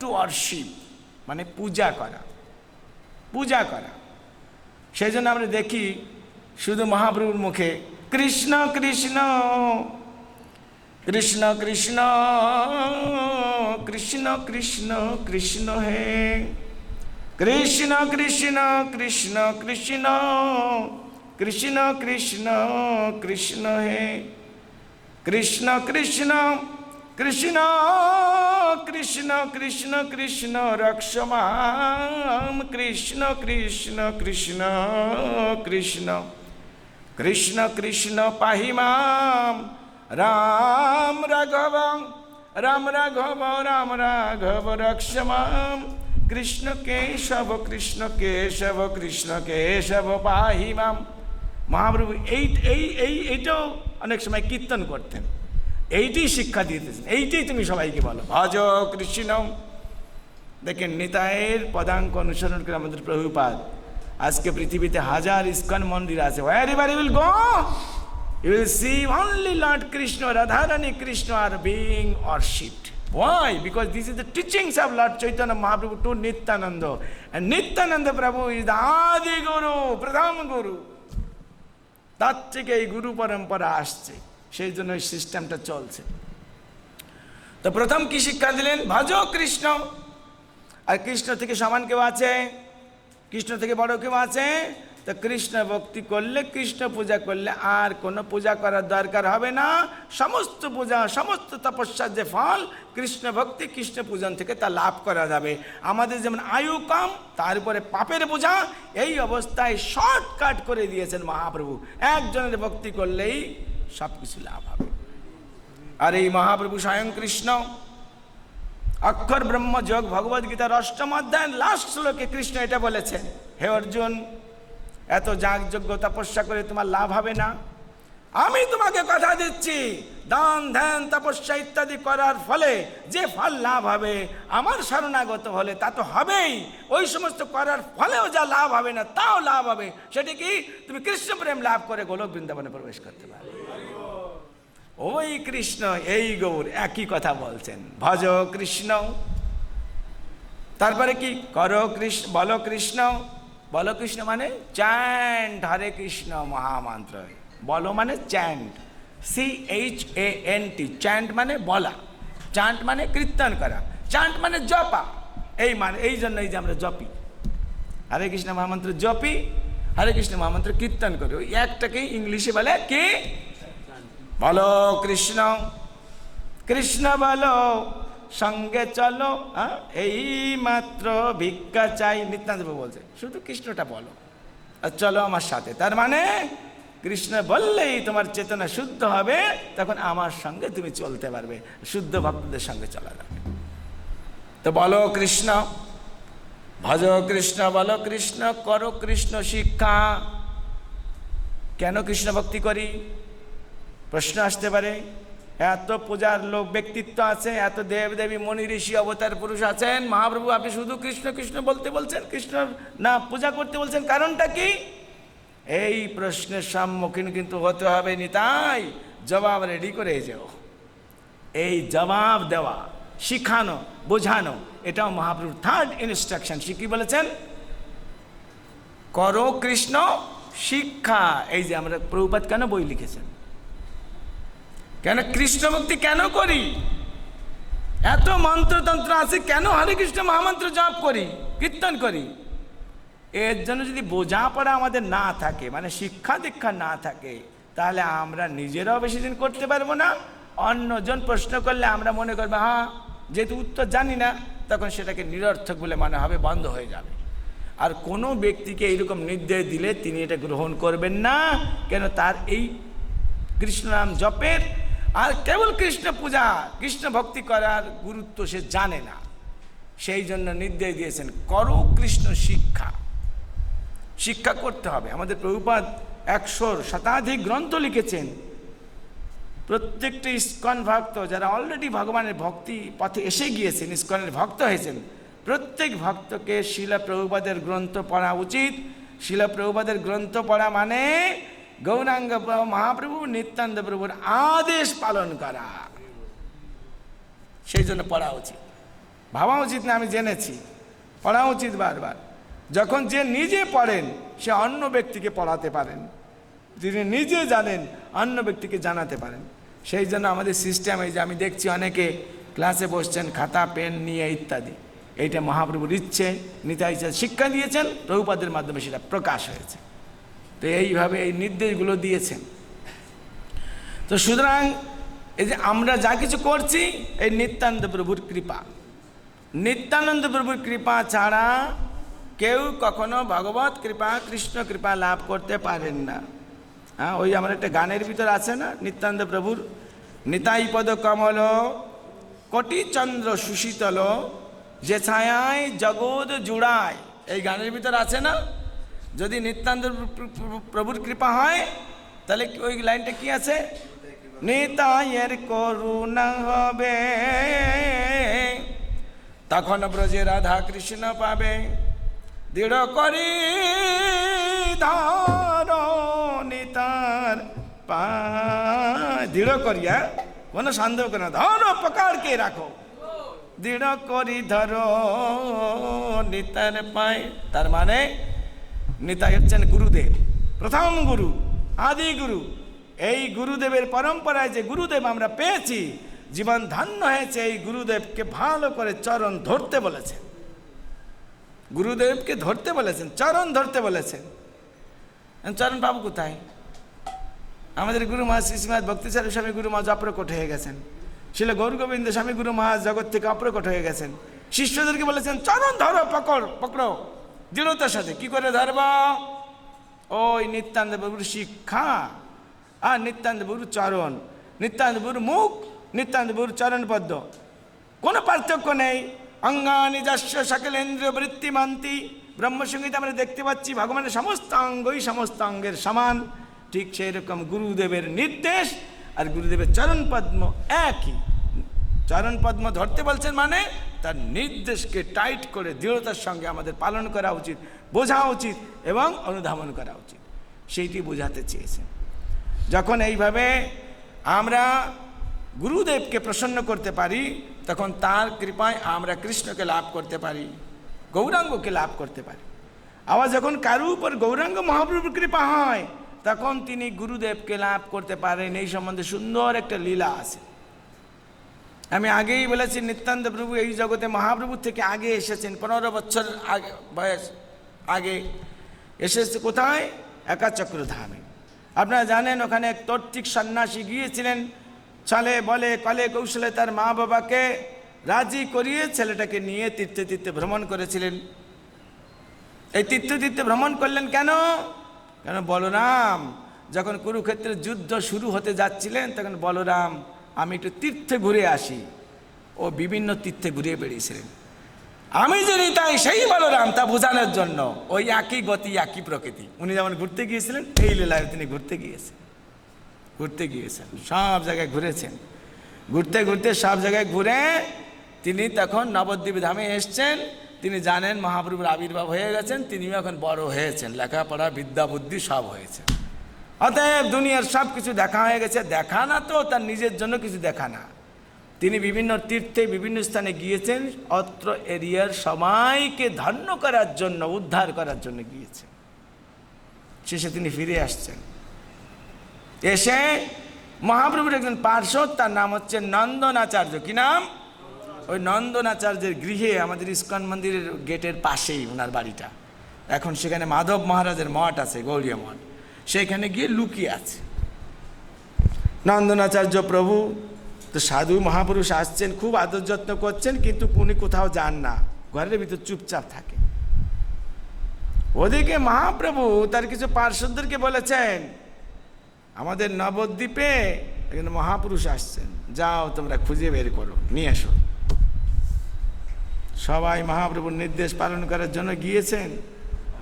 Two অর্শিপ মানে পূজা করা পূজা করা সেই জন্য আমরা দেখি শুধু মহাপ্রভুর মুখে কৃষ্ণ কৃষ্ণ কৃষ্ণ কৃষ্ণ কৃষ্ণ কৃষ্ণ কৃষ্ণ হে কৃষ্ণ কৃষ্ণ কৃষ্ণ কৃষ্ণ কৃষ্ণ কৃষ্ণ কৃষ্ণ হে কৃষ্ণ কৃষ্ণ কৃষ্ণ কৃষ্ণ কৃষ্ণ কৃষ্ণ, রক্ষমাম, কৃষ্ণ কৃষ্ণ কৃষ্ণ কৃষ্ণ কৃষ্ণ কৃষ্ণ পাহি মাম রাম রাঘব রাম রাঘব রাম রাঘব, রক্ষমাম, কৃষ্ণ কেশব কৃষ্ণ কেশব কৃষ্ণ কেশব পাহি মাম মহাপ্রভু এই এই, এইটাও অনেক সময় কীর্তন করতেন। এইটাই শিক্ষা দিতেছেন এইটাই তুমি সবাইকে বলো ভজ কৃষ্ণ দেখেন নিতায়ের পদাঙ্ক অনুসরণ করে আমাদের প্রভুপাদ আজকে পৃথিবীতে হাজার ইস্কন মন্দির আছে wherever will go you will see only lord Krishna Radharani Krishna are being worshipped Why? Because this is the teachings of Lord Chaitanya Mahaprabhu to Nityananda. And Nityananda Prabhu is the Adi Guru, Pradham. তার থেকে এই গুরু পরম্পরা আসছে সেই জন্য এই সিস্টেমটা চলছে। তো প্রথম কি শিক্ষা দিলেন? ভজ কৃষ্ণ। আর কৃষ্ণ থেকে সমান কেউ আছে? কৃষ্ণ থেকে বড় কেউ আছে? তো কৃষ্ণ ভক্তি করলে কৃষ্ণ পূজা করলে আর কোনো পূজা করার দরকার হবে না। সমস্ত পূজা, সমস্ত তপস্যার যে ফল, কৃষ্ণ ভক্তি, কৃষ্ণ পূজন থেকে তা লাভ করা যাবে। আমাদের যেমন আয়ু কম তারপরে পাপের পূজা এই অবস্থায় শর্টকাট করে দিয়েছেন মহাপ্রভু। একজনের ভক্তি করলেই সব কিছু লাভ হবে। আর এই মহাপ্রভু স্বয়ং কৃষ্ণ, অক্ষর ব্রহ্ম যোগ ভগবদ গীতার অষ্টম অধ্যায় লাস্ট শ্লোকে কৃষ্ণ এটা বলেছেন, হে অর্জুন, এত যাগযজ্ঞ তপস্যা করে তোমার লাভ হবে না। আমি তোমাকে কথা দিচ্ছি, দান, ধ্যান, তপস্যা ইত্যাদি করার ফলে যে ফল লাভ হবে, আমার শরণাগত হলে তা তো হবেই। ওই সমস্ত করার ফলেও যা লাভ হবে না, তাও লাভ হবে। সেটি কি? তুমি কৃষ্ণ প্রেম লাভ করে গোলক বৃন্দাবনে প্রবেশ করতে পারবে। ওই কৃষ্ণ, এই গৌর একই কথা বলছেন। ভজ কৃষ্ণ। তারপরে কি? করো কৃষ্ণ, বল কৃষ্ণ। বলো কৃষ্ণ মানে চ্যান্ট, হরে কৃষ্ণ মহামন্ত্র। বলো মানে chant. C H A N T chant মানে বলা। চান্ট মানে কীর্তন করা। চান্ট মানে জপা। এই মানে এই জন্যই যে আমরা জপি। হরে কৃষ্ণ মহামন্ত্র জপি, হরে কৃষ্ণ মহামন্ত্র কীর্তন করি। ওই একটাকেই ইংলিশে বলে কি? বলো কৃষ্ণ কৃষ্ণ বলো, সঙ্গে চলো হ্যাঁ? এই মাত্র ভিক্ষা চাই। নিত্যান্ত বলছে, শুধু কৃষ্ণটা বলো, আর চলো আমার সাথে। তার মানে কৃষ্ণ বললেই তোমার চেতনা শুদ্ধ হবে, তখন আমার সঙ্গে তুমি চলতে পারবে, শুদ্ধ ভক্তদের সঙ্গে চলা যাবে। তো বলো কৃষ্ণ, ভজ কৃষ্ণ, বলো কৃষ্ণ, করো কৃষ্ণ শিক্ষা। কেন কৃষ্ণ ভক্তি করি? প্রশ্ন আসতে পারে, এত পূজার লোক ব্যক্তিত্ব আছে, এত দেব দেবী মনি ঋষি অবতার পুরুষ আছেন, মহাপ্রভু আপনি শুধু কৃষ্ণ কৃষ্ণ বলতে বলছেন কৃষ্ণ না, পূজা করতে বলছেন, কারণটা কি? এই প্রশ্নের সম্মুখীন কিন্তু হতে হবে নিতাই জবাব রেডি করে যাও। এই জবাব দেওয়া, শিখানো, বোঝানো, এটাও মহাপ্রভুর থার্ড ইনস্ট্রাকশন সে কি বলেছেন? করো কৃষ্ণ শিক্ষা, এই যে আমরা প্রভুপাত কেন বই লিখেছেন? কেন কৃষ্ণ ভক্তি কেন করি? এত মন্ত্রতন্ত্র আছে, কেন হরে কৃষ্ণ মহামন্ত্র জপ করি, কীর্তন করি? এর জন্য যদি বোঝাপড়া আমাদের না থাকে মানে শিক্ষা দীক্ষা না থাকে, তাহলে আমরা নিজেরাও বেশি দিন করতে পারব না। অন্যজন প্রশ্ন করলে আমরা মনে করব হ্যাঁ যেহেতু উত্তর জানি না, তখন সেটাকে নিরর্থক বলে মনে হবে বন্ধ হয়ে যাবে। আর কোনো ব্যক্তিকে এইরকম নির্দেশ দিলে তিনি এটা গ্রহণ করবেন না, কেন তার এই কৃষ্ণ নাম জপের আর কেবল কৃষ্ণ পূজা, কৃষ্ণ ভক্তি করার গুরুত্ব সে জানে না। সেই জন্য নির্দেশ দিয়েছেন, করো কৃষ্ণ শিক্ষা। শিক্ষা করতে হবে। আমাদের প্রভুপাদ একশোর শতাধিক গ্রন্থ লিখেছেন। প্রত্যেকটি ইস্কন ভক্ত, যারা অলরেডি ভগবানের ভক্তি পথে এসে গিয়েছেন, ইস্কনের ভক্ত হয়েছেন, প্রত্যেক ভক্তকে শিলা প্রভুপাদের গ্রন্থ পড়া উচিত। শিলা প্রভুপাদের গ্রন্থ পড়া মানে গৌরাঙ্গ মহাপ্রভু নিত্যানন্দ প্রভুর আদেশ পালন করা সেই জন্য পড়া উচিত। ভাবা উচিত না, আমি জেনেছি। পড়া উচিত বারবার। যখন যে নিজে পড়েন, সে অন্য ব্যক্তিকে পড়াতে পারেন। যিনি নিজে জানেন, অন্য ব্যক্তিকে জানাতে পারেন। সেই জন্য আমাদের সিস্টেম এই যে আমি দেখছি অনেকে ক্লাসে বসছেন, খাতা পেন নিয়ে ইত্যাদি। এইটা মহাপ্রভুর ইচ্ছে, নিতাই শিক্ষা দিয়েছেন, প্রভুপাদের মাধ্যমে সেটা প্রকাশ হয়েছে। তো এইভাবে এই নির্দেশগুলো দিয়েছেন। তো সুতরাং এই যে আমরা যা কিছু করছি, এই নিত্যানন্দ প্রভুর কৃপা। নিত্যানন্দ প্রভুর কৃপা ছাড়া কেউ কখনো ভগবত কৃপা, কৃষ্ণ কৃপা লাভ করতে পারেন না। হ্যাঁ ওই আমার একটা গানের ভিতর আছে না, নিত্যানন্দ প্রভুর, নিতাই পদ কমল, কোটি চন্দ্র সুশীতল, যে ছায়ায় জগৎ জুড়ায়। এই গানের ভিতর আছে না? যদি প্র- প্রভুর কৃপা হয়, তাহলে ওই লাইনটা কি আছে? নিতায়ের করুণা হবে। তখন ব্রজে রাধা কৃষ্ণ পাবে। দৃঢ় করি ধর নিতার পা। দৃঢ় করিয়া কোনো সন্দেহ করে না। ধর পকাড়কে রাখো। দৃঢ় করি ধর নিতার পায়। তার মানে নিতাই হচ্ছেন গুরুদেব। প্রথম গুরু, আদি গুরু। এই গুরুদেবের পরম্পরায় যে গুরুদেব আমরা পেয়েছি, জীবন ধন্য হয়েছে এই গুরুদেবকে ভালো করে চরণ ধরতে বলেছেন। গুরুদেবকে ধরতে বলেছেন, চরণ ধরতে বলেছেন। চরণ পাবো কোথায়? আমাদের গুরু মহাজ শ্রীশ্রীমাদ ভক্তিচারী স্বামী গুরু মহাজ অপ্রকট হয়ে গেছেন। ছিল গৌর গোবিন্দ স্বামী গুরু মহাজ জগৎ থেকে অপ্রকট হয়ে গেছেন। শিষ্যদেরকে বলেছেন, চরণ ধরো, পকড় পকড়ো দৃঢ়তার সাথে। কি করে ধরব? ওই নিত্যানন্দ বাবুর শিক্ষা আর নিত্যানন্দ বাবুর চরণ। নিত্যানন্দ বাবুর মুখ নিত্যানন্দ বাবুর চরণ পদ্ম কোনো পার্থক্য নেই। অঙ্গানি যস্য সকলেন্দ্রিয় বৃত্তিমান্তি। ব্রহ্মসঙ্গীত আমরা দেখতে পাচ্ছি, ভগবানের সমস্ত অঙ্গই সমস্ত অঙ্গের সমান। ঠিক সেই রকম গুরুদেবের নির্দেশ আর গুরুদেবের চরণ পদ্ম একই। চরণ পদ্ম ধরতে বলছেন মানে তার নির্দেশকে টাইট করে দৃঢ়তার সঙ্গে আমাদের পালন করা উচিত, বোঝা উচিত এবং অনুধাবন করা উচিত। সেইটি বোঝাতে চেয়েছেন। যখন এইভাবে আমরা গুরুদেবকে প্রসন্ন করতে পারি, তখন তার কৃপায় আমরা কৃষ্ণকে লাভ করতে পারি, গৌরাঙ্গকে লাভ করতে পারি। আবার যখন কারু উপর গৌরাঙ্গ মহাপ্রভুর কৃপা হয়, তখন তিনি গুরুদেবকে লাভ করতে পারেন। এই সম্বন্ধে সুন্দর একটা লীলা আছে। আমি আগেই বলেছি নিত্যান্ত প্রভু এই জগতে মহাপ্রভুর থেকে আগে এসেছেন, পনেরো বছর আগে, বয়স আগে। এসেছে কোথায়? একাচক্র ধামে আপনারা জানেন, ওখানে এক তর্তিক সন্ন্যাসী গিয়েছিলেন। চলে বলে, কলে কৌশলে তার মা বাবাকে রাজি করিয়ে ছেলেটাকে নিয়ে তীর্থে তীর্থে ভ্রমণ করেছিলেন। এই তীর্থ তীর্থে ভ্রমণ করলেন কেন? কেন? বলরাম, যখন কুরুক্ষেত্রের যুদ্ধ শুরু হতে যাচ্ছিলেন, তখন বলরাম আমি একটু তীর্থে ঘুরে আসি। ও বিভিন্ন তীর্থে ঘুরে বেড়িয়েছিলেন। আমি যে তাই সেই বলরাম তা বোঝানোর জন্য ওই একই গতি, একই প্রকৃতি। উনি যেমন ঘুরতে গিয়েছিলেন, এই লীলায় তিনি ঘুরতে গিয়েছেন। ঘুরতে গিয়েছেন, সব জায়গায় ঘুরেছেন। ঘুরতে ঘুরতে সব জায়গায় ঘুরে তিনি তখন নবদ্বীপ ধামে এসছেন। তিনি জানেন মহাপ্রভুর আবির্ভাব হয়ে গেছেন, তিনিও এখন বড় হয়েছেন। লেখাপড়া, বিদ্যা, বুদ্ধি সব হয়েছে। অতএব দুনিয়ার সব কিছু দেখা হয়ে গেছে, দেখা না তো, তার নিজের জন্য কিছু দেখা না। তিনি বিভিন্ন তীর্থে, বিভিন্ন স্থানে গিয়েছেন, অত্র এরিয়ার সবাইকে ধন্য করার জন্য, উদ্ধার করার জন্য গিয়েছেন। শেষে তিনি ফিরে আসছেন। এসে মহাপ্রভুর একজন পার্শ্বদ, তার নাম হচ্ছে নন্দনাচার্য। কি নাম? ওই নন্দনাচার্যের গৃহে, আমাদের ইস্কন মন্দিরের গেটের পাশেই, ওনার বাড়িটা। এখন সেখানে মাধব মহারাজের মঠ আছে, গৌরীয় মঠ। সেখানে গিয়ে লুকিয়ে আছে। নন্দনাচার্য প্রভু, তো সাধু মহাপুরুষ আসছেন, খুব আদর যত্ন করছেন, কিন্তু উনি কোথাও যান না। ঘরের ভিতর চুপচাপ থাকে। ওদিকে মহাপ্রভু তার কিছু পার্শ্বদেরকে বলেছেন, আমাদের নবদ্বীপে এখানে মহাপুরুষ আসছেন। যাও, তোমরা খুঁজে বের করো, নিয়ে এসো। সবাই মহাপ্রভুর নির্দেশ পালন করার জন্য গিয়েছেন।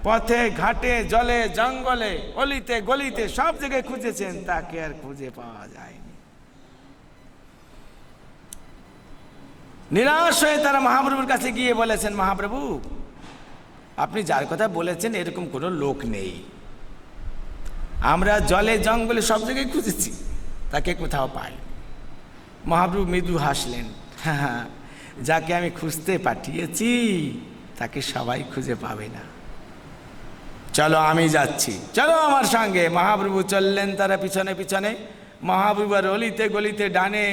পথে, ঘাটে, জলে, জঙ্গলে, অলিতে, গলিতে সব জায়গায় খুঁজেছেন, তাকে আর খুঁজে পাওয়া যায়নি। নিরাশ হয়ে তারা মহাপ্রভুর কাছে গিয়ে বলেছেন, মহাপ্রভু, আপনি যার কথা বলেছেন, এরকম কোনো লোক নেই। আমরা জলে, জঙ্গলে সব জায়গায় খুঁজেছি, তাকে কোথাও পাই মহাপ্রভু মৃদু হাসলেন হ্যাঁ যাকে আমি খুঁজতে পাঠিয়েছি, তাকে সবাই খুঁজে পাবে না। চলো আমি যাচ্ছি। চলো আমার সঙ্গে। মহাপ্রভু চললেন তারা পিছনে পিছনে। মহাপ্রভু আর অলিতে গলিতে ডানে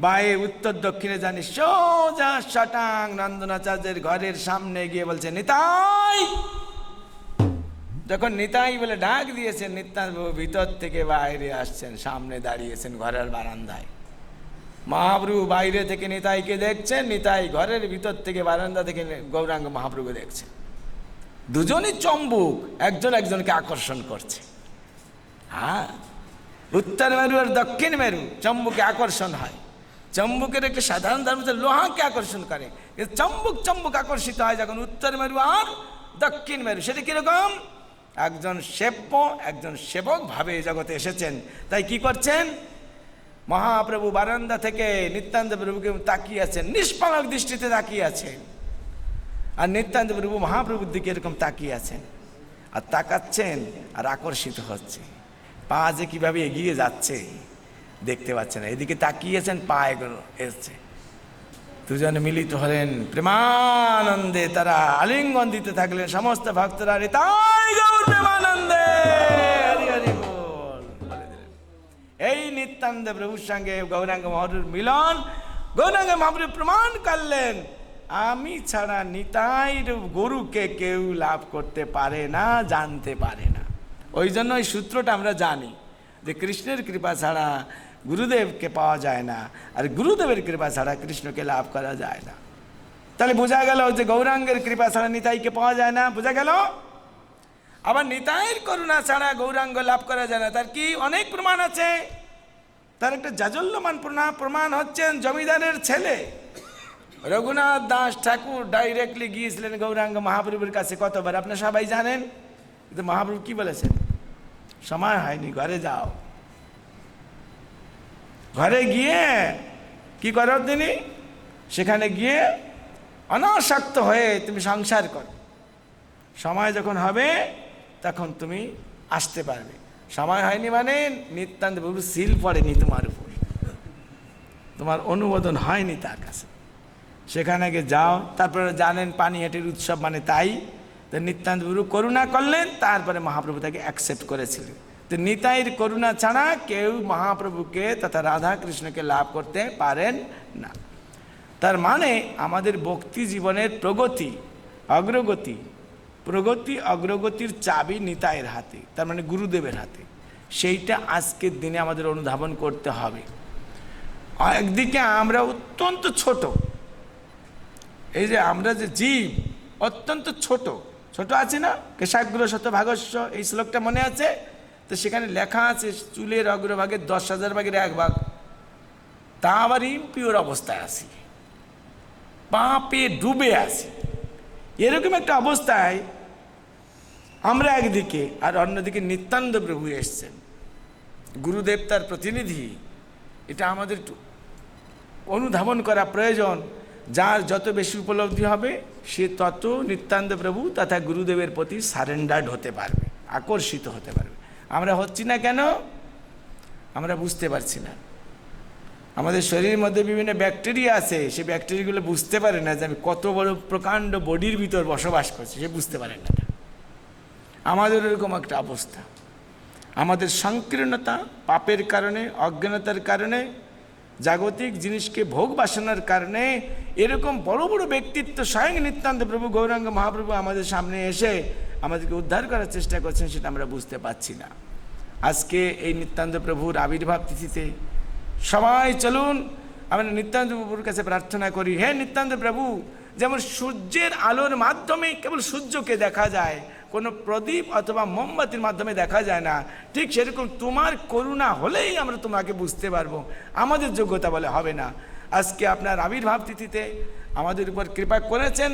বায়ে উত্তর দক্ষিণে জানি সোজা শটাং নন্দনাচার্যের ঘরের সামনে গিয়ে বলছে, নিতাই! যখন নিতাই বলে ডাক দিয়েছেন, নিত্যানবাবু ভিতর থেকে বাইরে আসছেন, সামনে দাঁড়িয়েছেন ঘরের বারান্দায়। মহাপ্রভু বাইরে থেকে নিতাইকে দেখছেন, নিতাই ঘরের ভিতর থেকে বারান্দা থেকে গৌরাঙ্গ মহাপ্রভু দেখছেন। দুজনই চম্বুক, একজন একজনকে আকর্ষণ করছে। হ্যাঁ? উত্তর মেরু আর দক্ষিণ মেরু চম্বুকে আকর্ষণ হয়। চম্বুকের একটা সাধারণ ধর্ম লোহাকে আকর্ষণ করে। চম্বুক চম্বুক আকর্ষিত হয় যখন উত্তর মেরু আর দক্ষিণ মেরু। সেটা কীরকম? একজন সেব্য, একজন সেবক ভাবে জগতে এসেছেন। তাই কি করছেন? মহাপ্রভু বারান্দা থেকে নিত্যান্ত প্রভুকে তাকিয়ে আছেন, নিষ্পালক দৃষ্টিতে তাকিয়ে আছেন। আর নিত্যান্ত প্রভু মহাপ্রভুর দিকে এরকম তাকিয়ে আছেন আর তাকাচ্ছেন আর আকর্ষিত হচ্ছে। পা যে কীভাবে এগিয়ে যাচ্ছে দেখতে পাচ্ছেন এদিকে তাকিয়েছেন, পা এগুলো এসছে। দুজনে মিলিত হলেন। প্রেমানন্দে তারা আলিঙ্গন দিতে থাকলেন। সমস্ত ভক্তরা রে তাই প্রেমানন্দে। এই নিত্যানন্দ প্রভুর সঙ্গে গৌরাঙ্গ মহাপ্রভুর মিলন। গৌরাঙ্গ মহাপ্রভু প্রমাণ করলেন। আমি ছাড়া নিতাই গরুকে কেউ লাভ করতে পারে না, জানতে পারে না। ওই জন্য এই সূত্রটা আমরা জানি যে কৃষ্ণের কৃপা ছাড়া গুরুদেবকে পাওয়া যায় না, আর গুরুদেবের কৃপা ছাড়া কৃষ্ণকে লাভ করা যায় না। তাহলে বোঝা গেল যে গৌরাঙ্গের কৃপা ছাড়া নিতাইকে পাওয়া যায় না, বোঝা গেল? আবার নিতাইয়ের করুণা ছাড়া গৌরাঙ্গ লাভ করা যায় না, তার কি অনেক প্রমাণ আছে? তার একটা জাজল্যমান প্রমাণ হচ্ছেন জমিদারের ছেলে। রঘুনাথ দাস ঠাকুর ডাইরেক্টলি গিয়েছিলেন গৌরাঙ্গ মহাপ্রভুর কাছে কতবার? আপনি সবাই জানেন? কিন্তু মহাপ্রভু কি বলেছেন? সময় হয়নি, ঘরে যাও। ঘরে গিয়ে কি করো তিনি? সেখানে গিয়ে অনাসক্ত হয়ে তুমি সংসার করো। সময় যখন হবে, তখন তুমি আসতে পারবে। সময় হয়নি মানে নিত্যান্ত বাবু সিল পড়েনি তোমার উপর। তোমার অনুমোদন হয়নি তার কাছে। সেখানে গিয়ে যাও। তারপরে জানেন পানিহাটির উৎসব মানে তাই। তো নিত্যান্ত গুরু করুণা করলেন, তারপরে মহাপ্রভু তাকে অ্যাকসেপ্ট করেছিলেন। তো নিতাইয়ের করুণা ছাড়া কেউ মহাপ্রভুকে তথা রাধা কৃষ্ণকে লাভ করতে পারেন না। তার মানে আমাদের ভক্তি জীবনের প্রগতি, অগ্রগতি, প্রগতি, অগ্রগতির চাবি নিতাইয়ের হাতে, তার মানে গুরুদেবের হাতে। সেইটা আজকের দিনে আমাদের অনুধাবন করতে হবে। একদিকে আমরা অত্যন্ত ছোট এই যে আমরা যে জীব, অত্যন্ত ছোট ছোট আছে না? কেশাগ্র শত ভাগস্য এই শ্লোকটা মনে আছে? তো সেখানে লেখা আছে, চুলের অগ্রভাগের দশ হাজার ভাগের এক ভাগ। তা আবার ইম্পিওর অবস্থায় আছি। পাপে ডুবে আছি। এরকম একটা অবস্থায় আমরা একদিকে আর অন্যদিকে নিত্যানন্দ প্রভু এসছেন। গুরুদেব তার প্রতিনিধি। এটা আমাদের অনুধাবন করা প্রয়োজন। যার যত বেশি উপলব্ধি হবে, সে তত নিত্যান্ত প্রভু তথা গুরুদেবের প্রতি সারেন্ডার্ড হতে পারবে, আকর্ষিত হতে পারবে। আমরা হচ্ছি না কেন? আমরা বুঝতে পারছি না। আমাদের শরীরের মধ্যে বিভিন্ন ব্যাকটেরিয়া আছে, সেই ব্যাকটেরিয়াগুলো বুঝতে পারে না যে আমি কত বড় প্রকাণ্ড বডির ভিতর বসবাস করছি, সে বুঝতে পারে না। আমাদের এরকম একটা অবস্থা। আমাদের সংকীর্ণতা পাপের কারণে, অজ্ঞানতার কারণে জাগতিক জিনিসকে ভোগ বাসনার কারণে এরকম বড় বড় ব্যক্তিত্ব স্বয়ং নিত্যান্ত প্রভু, গৌরাঙ্গ মহাপ্রভু আমাদের সামনে এসে আমাদেরকে উদ্ধার করার চেষ্টা করছেন সেটা আমরা বুঝতে পারছি না। আজকে এই নিত্যান্ত প্রভুর আবির্ভাব তিথিতে সবাই চলুন, আমরা নিত্যান্ত প্রভুর কাছে প্রার্থনা করি, হে নিত্যান্ত প্রভু, যেমন সূর্যের আলোর মাধ্যমে কেবল সূর্যকে দেখা যায় কোনো প্রদীপ অথবা মোমবাতির মাধ্যমে দেখা যায় না। ঠিক সেরকম তোমার করুণা হলেই আমরা তোমাকে বুঝতে পারব। আমাদের যোগ্যতা বলে হবে না। আজকে আপনার আবির্ভাব তিথিতে আমাদের উপর কৃপা করেছেন।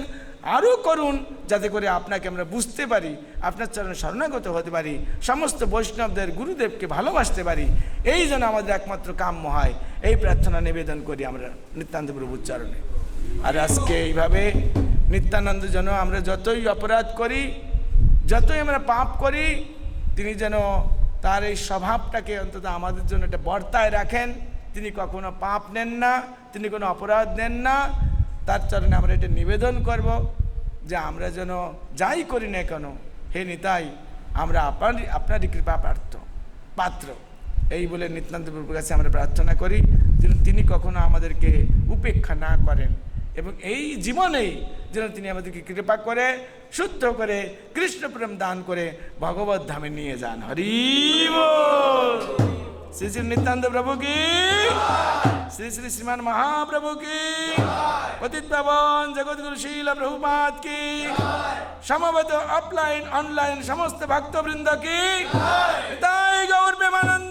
আরও করুন যাতে করে আপনাকে আমরা বুঝতে পারি, আপনার চরণে শরণাগত হতে পারি, সমস্ত বৈষ্ণবদের গুরুদেবকে ভালোবাসতে পারি। এই যেন আমাদের একমাত্র কাম্য হয়। এই প্রার্থনা নিবেদন করি আমরা নিত্যান্ত প্রভুর চরণে। আর আজকে এইভাবে নিত্যানন্দ যেন আমরা যতই অপরাধ করি যতই আমরা পাপ করি, তিনি যেন তার এই স্বভাবটাকে অন্তত আমাদের জন্য একটা বর্তায় রাখেন। তিনি কখনো পাপ নেন না, তিনি কোনো অপরাধ নেন না। তার চরণে আমরা এটা নিবেদন করব যে আমরা যেন যাই করি না কেন, হে নিতাই, আমরা আপনার আপনারই কৃপা প্রার্থ পাত্র। এই বলে নিত্যান্ত প্রভুর কাছে আমরা প্রার্থনা করি যেন তিনি কখনো আমাদেরকে উপেক্ষা না করেন। এবং এই জীবনেই যেন তিনি আমাদেরকে কৃপা করে, শুদ্ধ করে কৃষ্ণপ্রেম দান করে ভগবত ধামে নিয়ে যান। হরি শ্রী শ্রী নিত্যান্ত প্রভু কি শ্রী শ্রী শ্রীমান মহাপ্রভু কি পতিত পাবন জগৎগুরু শীল প্রভুপাত কি সমবেত অফলাইন, অনলাইন, সমস্ত ভক্তবৃন্দ কি তাই গৌর প্রেমানন্দ